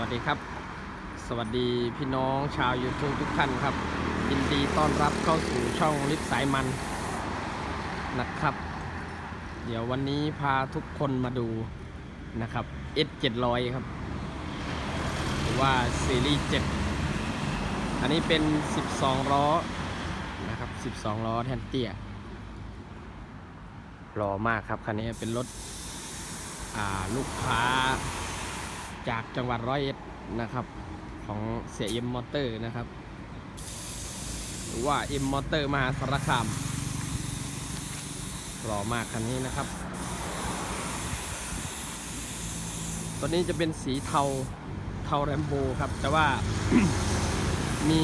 วัสดีครับ สวัสดีพี่น้องชาว YouTube ทุกท่านครับยินดีต้อนรับเข้าสู่ช่องลิฟสายมันนะครับ เดี๋ยววันนี้พาทุกคนมาดูนะครับ S 700 ครับหรือว่าซีรีส์7อันนี้เป็น 12 ล้อนะครับ 12 ล้อแทนเตี้ยหล่อมากครับคันนี้เป็นรถลูกค้า จากจังหวัดร้อยเอ็ดนะครับ ของเสียเอ็มมอเตอร์นะครับ หรือว่าเอ็มมอเตอร์มหาสารคามหล่อมากคันนี้นะครับ ตัวนี้จะเป็นสีเทาเทาแรมโบครับ แต่ว่ามี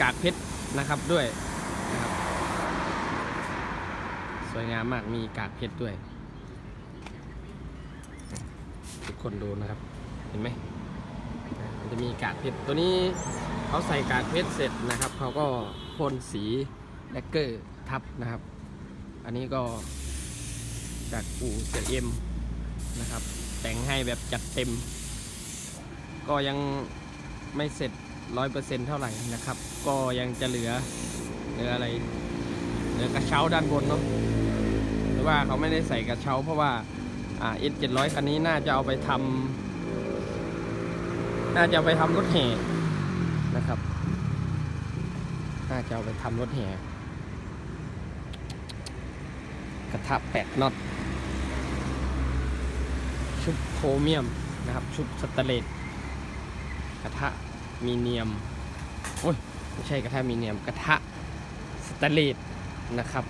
กากเพชรนะครับด้วยนะครับ สวยงามมากมีกากเพชรด้วย ทุกคนดูนะครับ เห็นไหมมันจะมีกากเพชรตัวนี้เขาใส่กากเพชรเสร็จนะครับเขาก็พ่นสีแลกเกอร์ทับนะครับ อันนี้ก็จากอู่เสียเอ็มนะครับ แต่งให้แบบจัดเต็ม ก็ยังไม่เสร็จร้อยเปอร์เซ็นต์เท่าไหร่นะครับ ก็ยังจะเหลือเหลืออะไร เหลือกระเช้าด้านบนเนาะหรือว่าเขาไม่ได้ใส่กระเช้าเพราะว่า อ่า S 700คันนี้น่าจะเอาไปทำน่าจะเอาไปทำรถแห่นะครับ น่าจะเอาไปทำรถแห่กระทะแปดน็อตชุดโครเมียมนะครับ ชุดสแตเลสกระทะมีเนียมโอ้ยไม่ใช่กระทะมีเนียมกระทะสแตเลสนะครับ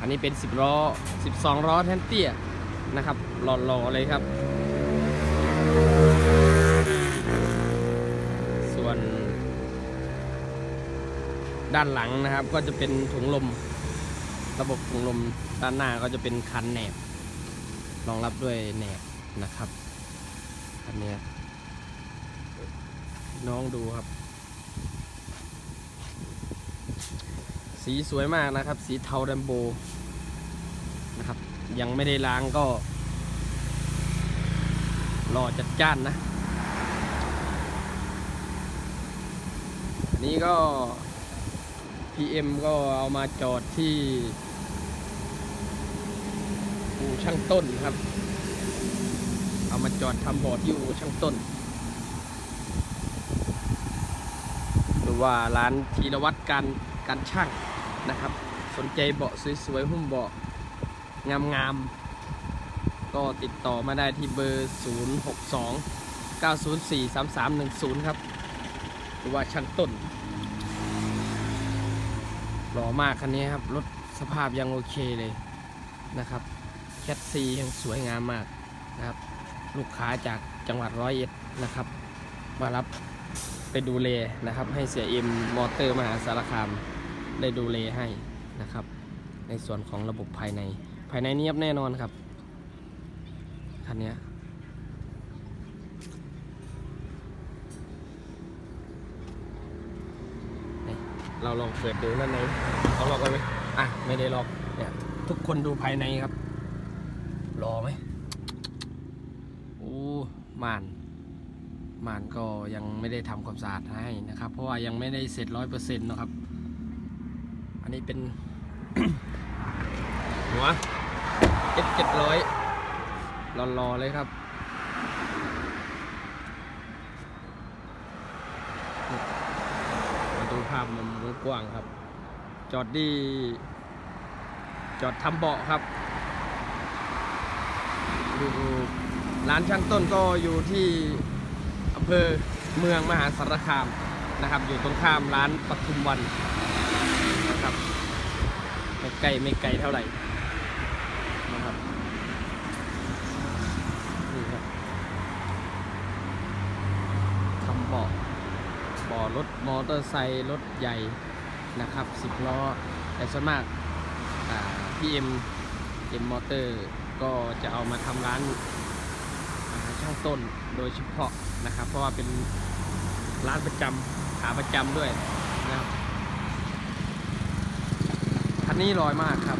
อันนี้เป็น 10ล้อ 12ล้อแทนเตี้ย นะครับหล่อๆเลยครับ ส่วนด้านหลังนะครับก็จะเป็นถุงลม ระบบถุงลมด้านหน้าก็จะเป็นคันแหนบรองรับด้วยแหนบนะครับอันเนี้ยน้องดูครับ สีสวยมากนะครับ สีเทาแรมโบนะครับ ยังไม่ได้ล้างก็ รอจัดจ้านนะ อันนี้ก็ PM ก็เอามาจอดที่อู่ช่างต้นครับ เอามาจอดทำบอร์ดที่อู่ช่างต้น หรือว่าร้านธีรวัตรการการช่างนะครับ สนใจเบาะสวยๆหุ้มเบาะงามๆ ก็ติดต่อมาได้ที่เบอร์ 062 904 3310 ครับ หรือว่าช่างต้นหล่อมากคันนี้ครับ รถสภาพยังโอเคเลยนะครับ แคทซียังสวยงามมากนะครับ ลูกค้าจากจังหวัดร้อยเอ็ดนะครับ มารับไปดูเลนะครับ ให้เสียเอ็มมอเตอร์มหาสารคามได้ดูเลให้นะครับ ในส่วนของระบบภายใน ภายในเนียบแน่นอนครับ คันเนี้เราลองเปิดดูด้านในเขาล็อกไว้ไหมอะ ไม่ได้ล็อกเนี่ย ทุกคนดูภายในครับ รอไหมโอ้ม่านม่านก็ยังไม่ได้ทำความสะอาดให้นะครับ เพราะว่ายังไม่ได้เสร็จร้อยเปอร์เซ็นต์นะครับ อันนี้เป็น หัว S 7 0 0รอ รอๆเลยครับมาดูภาพมุมกว้างครับ จอดดีจอดทำเบาะครับดูร้านช่างต้นก็อยู่ที่อำเภอเมืองมหาสารคามนะครับ อยู่ตรงข้ามร้านปทุมวันนะครับไม่ไกลไม่ไกลเท่าไหร่นะครับนี่ครับทำเบาะเบาะ รถมอเตอร์ไซค์รถใหญ่นะครับสิบล้อแต่ส่วนมากพี่เอ็มเอ็มมอเตอร์ก็จะเอามาทำร้านช่างต้นโดยเฉพาะนะครับ เพราะว่าเป็นร้านประจำขาประจำด้วยนะครับคันนี้ลอยมากครับ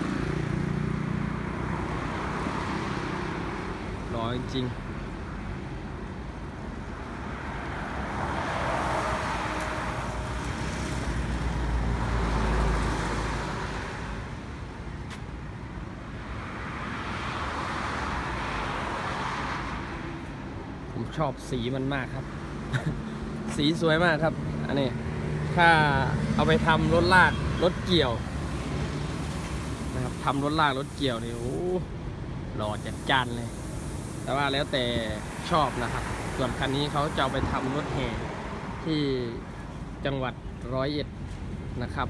ลอยจริง ชอบสีมันมากครับ สีสวยมากครับ อันนี้ ถ้าเอาไปทำรถลากรถเกี่ยว นะครับทำรถลากรถเกี่ยวนี่โอ้หล่อจัดจ้านเลย แต่ว่าแล้วแต่ชอบนะครับ ส่วนคันนี้เขาจะเอาไปทำรถแห่ที่จังหวัดร้อยเอ็ดนะครับ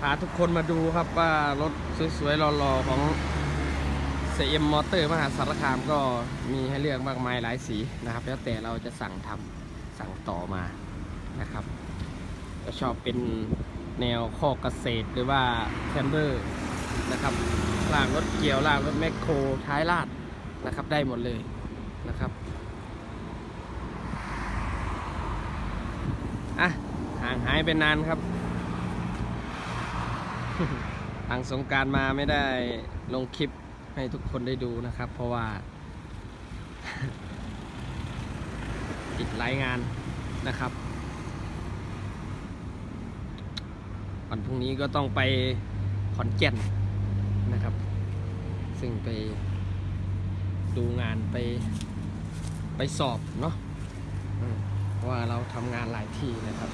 พาทุกคนมาดูครับว่ารถสวยๆหล่อๆของ CM Motor มหาสารคามก็มีให้เลือกมากมายหลายสีนะครับ แล้วแต่เราจะสั่งทำสั่งต่อมานะครับก็ชอบเป็นแนวข้อเกษตรหรือว่าแคมเบอร์นะครับลากรถเกี่ยวลากรถแมคโครท้ายลาดนะครับได้หมดเลยนะครับอะห่างหายไปนานครับหลังสงการมาไม่ได้ลงคลิป ให้ทุกคนได้ดูนะครับ เพราะว่า ติดหลายงานนะครับ วันพรุ่งนี้ก็ต้องไปขอนแก่นนะครับ ซึ่งไปดูงานไปไปสอบเนาะเพราะว่าเราทำงานหลายที่นะครับ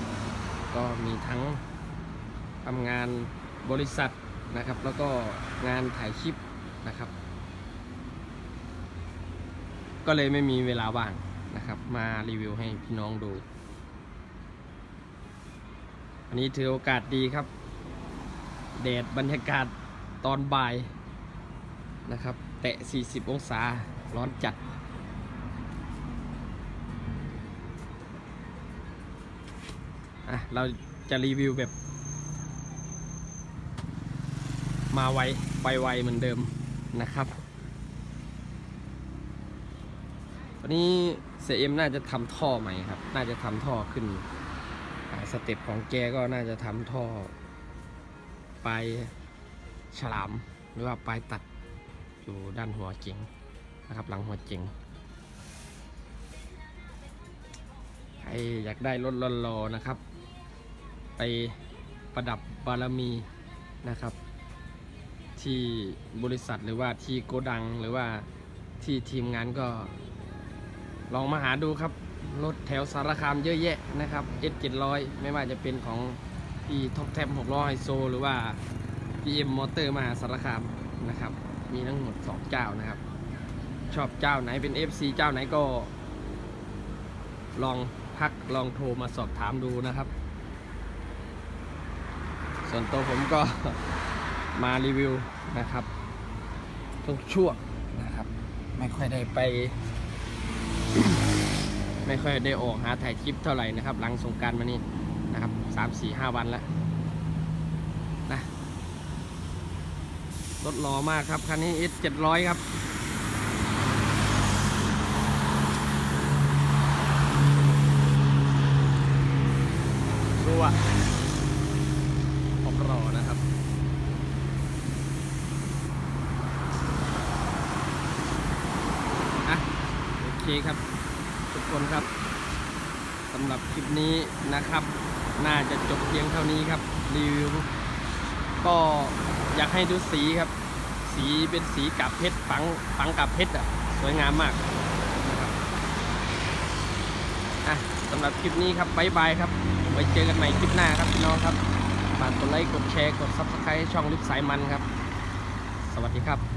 ก็มีทั้งทำงานบริษัทนะครับ แล้วก็งานถ่ายคลิป นะครับ ก็เลยไม่มีเวลาว่างนะครับ มารีวิวให้พี่น้องดู อันนี้ถือโอกาสดีครับแดดบรรยากาศตอนบ่ายนะครับ แตะ 40 องศาร้อนจัด อะ เราจะรีวิวแบบ มาไว ไปไวเหมือนเดิม นะครับวันนี้เซเอ็มน่าจะทำท่อใหม่ครับ น่าจะทำท่อขึ้นสเต็ปของแกก็น่าจะทำท่อปลายฉลามหรือว่าปลายตัดอยู่ด้านหัวเจ๋งนะครับ หลังหัวเจ๋งใครอยากได้รถรอๆนะครับ ไปประดับบารมีนะครับ ที่บริษัทหรือว่าที่โกดังหรือว่าที่ทีมงานก็ ลองมาหาดูครับ รถแถวสารคามเยอะแยะนะครับ S 700ไม่ว่าจะเป็นของพี่ท็อปแท็บ6ล้อไฮโซ หรือว่า PM มอเตอร์มหาสารคามนะครับ มีทั้งหมด 2 เจ้านะครับ ชอบเจ้าไหนเป็น FC เจ้าไหนก็ ลองพักลองโทรมาสอบถามดูนะครับ ส่วนตัวผมก็ มารีวิวนะครับทุกช่วงนะครับ ไม่ค่อยได้ไป ไม่ค่อยได้ออกหาถ่ายคลิปเท่าไหร่นะครับ หลังสงการมานี่นะครับสามสี่ห้าวันแล้วนะรถหล่อมากครับ คันนี้ S 700ครับรัวผมรอนะครับ อะ โอเครับ ทุกคนครับสำหรับคลิปนี้นะครับ น่าจะจบเพียงเท่านี้ครับรีวิวก็อยากให้ดูสีครับ สีเป็นสีกับเพชรฝังฝังกับเพชรอะสวยงามมากนะครับอะสำหรับคลิปนี้ครับบายบายครับไว้เจอกันใหม่คลิปหน้าครับพี่น้องครับฝากกดไลค์กดแชร์กด Subscribe ช่องลิฟสายมันครับ สวัสดีครับ